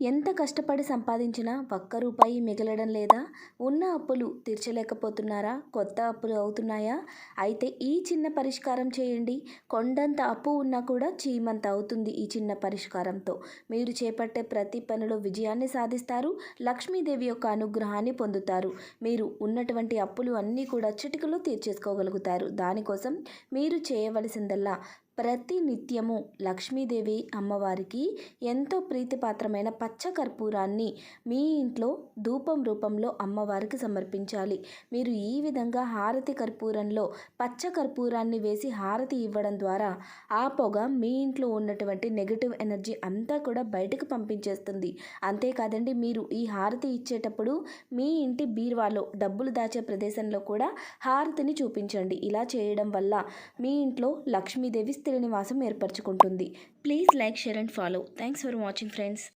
ఎంత కష్టపడి సంపాదించినా ఒక్క రూపాయి మిగలడం లేదా? ఉన్న అప్పులు తీర్చలేకపోతున్నారా? కొత్త అప్పులు అవుతున్నాయా? అయితే ఈ చిన్న పరిష్కారం చేయండి. కొండంత అప్పు ఉన్నా కూడా చీమంత అవుతుంది ఈ చిన్న పరిష్కారంతో. మీరు చేపట్టే ప్రతి పనిలో విజయాన్ని సాధిస్తారు. లక్ష్మీదేవి యొక్క అనుగ్రహాన్ని పొందుతారు. మీరు ఉన్నటువంటి అప్పులు అన్నీ కూడా చిటికలో తీర్చేసుకోగలుగుతారు. దానికోసం మీరు చేయవలసిందల్లా ప్రతి నిత్యము లక్ష్మీదేవి అమ్మవారికి ఎంతో ప్రీతిపాత్రమైన పచ్చ కర్పూరాన్ని మీ ఇంట్లో ధూపం రూపంలో అమ్మవారికి సమర్పించాలి. మీరు ఈ విధంగా హారతి కర్పూరంలో పచ్చ కర్పూరాన్ని వేసి హారతి ఇవ్వడం ద్వారా ఆ పొగ మీ ఇంట్లో ఉన్నటువంటి నెగిటివ్ ఎనర్జీ అంతా కూడా బయటకు పంపించేస్తుంది. అంతేకాదండి మీరు ఈ హారతి ఇచ్చేటప్పుడు మీ ఇంటి బీరువాలో డబ్బులు దాచే ప్రదేశంలో కూడా హారతిని చూపించండి. ఇలా చేయడం వల్ల మీ ఇంట్లో లక్ష్మీదేవి స్థిర నివాసం ఏర్పరచుకుంటుంది. Please like share and follow. Thanks for watching friends.